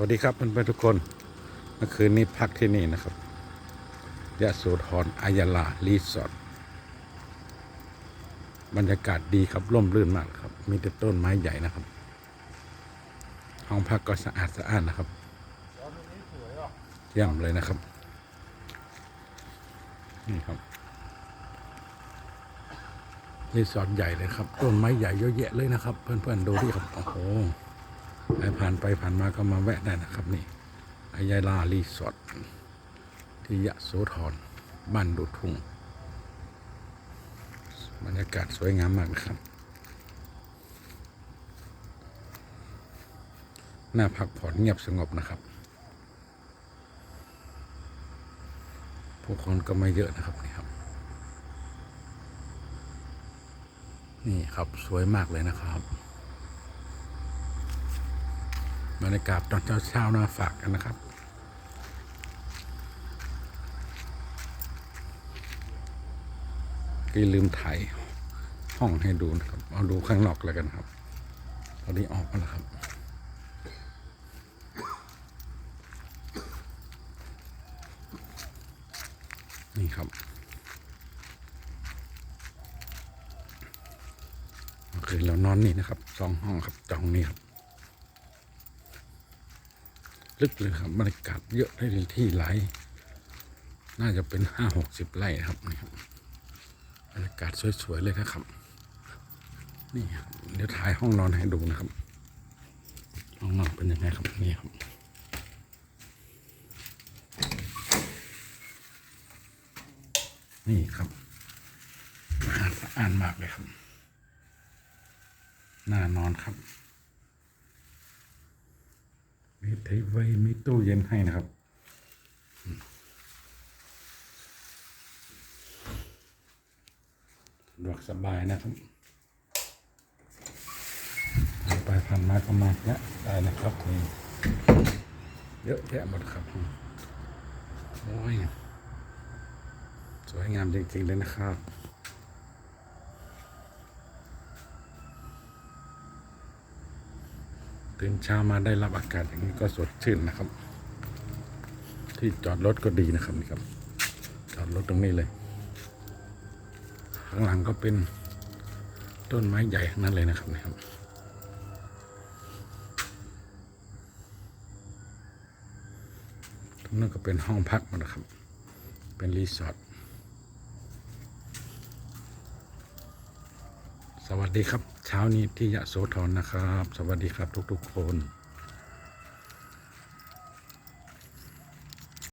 วัสดีครับเพื่อนๆทุกคนเมื่อคืนนี้พักที่นี่นะครับยะโสธรอายาลารีสอร์ทบรรยากาศดีครับร่มรื่นมากครับ มีแต่ต้นไม้ใหญ่นะครับ ห้องพักก็สะอาดสะอ้าดนะครับเยี่ยมเลยนะครับนี่ครับรีสอร์ทใหญ่เลยครับ ต้นไม้ใหญ่เยอะแยะเลยนะครับ เพื่อนๆดูที่ครับโอ้โห ใครผ่านไปผ่านมาก็มาแวะได้นะครับนี่อายาลารีสอร์ทที่ยะโสธรบ้านดูทุ่งบรรยากาศสวยงามมากนะครับ หน่าพักผ่อนเงียบสงบนะครับ ผู้คนก็ไม่เยอะนะครับนี่ครับ นี่ครับสวยมากเลยนะครับ บรรยากาศตอนเช้าๆนะฝากกันนะครับกีลืมถ่ายห้องให้ดูนะครับ เอาดูข้างนอกแล้วกันครับ ตอนนี้ออกมาแล้วครับ นี่ครับโอเคเรานอนนี่นะครับสองห้องครับจองนี่ครับ ลึกเลยครับบรรยากาศเยอะได้ที่หล น่าจะเป็นห้าหกสิบไร่ครับนี่ครับบรรยากาศสวยๆเลยนะครับ นี่ครับเดี๋ยวถ่ายห้องนอนให้ดูนะครับห้องนอนเป็นยังไงครับนี่ครับนี่ครับอาดสะอาดมากเลยครับน่านอนครับ มีเทปไว้มีตู้เย็นให้นะครับสะดวกสบายนะครับผ่านไปผ่านมาก็มาแยะได้นะครับนี่เยอะแยะหมดครับโอ้ยสวยงามจริงๆเลยนะครับ ตื่นเช้ามาได้รับอากาศอย่างนี้ก็สดชื่นนะครับ ที่จอดรถก็ดีนะครับนี่ครับ จอดรถตรงนี้เลย ข้างหลังก็เป็นต้นไม้ใหญ่นั้นเลยนะครับนี่ครับตรงนั้นก็เป็นห้องพักนะครับ เป็นรีสอร์ท สวัสดีครับ เช้านี้ที่ยะโสธรนะครับ สวัสดีครับทุกๆคน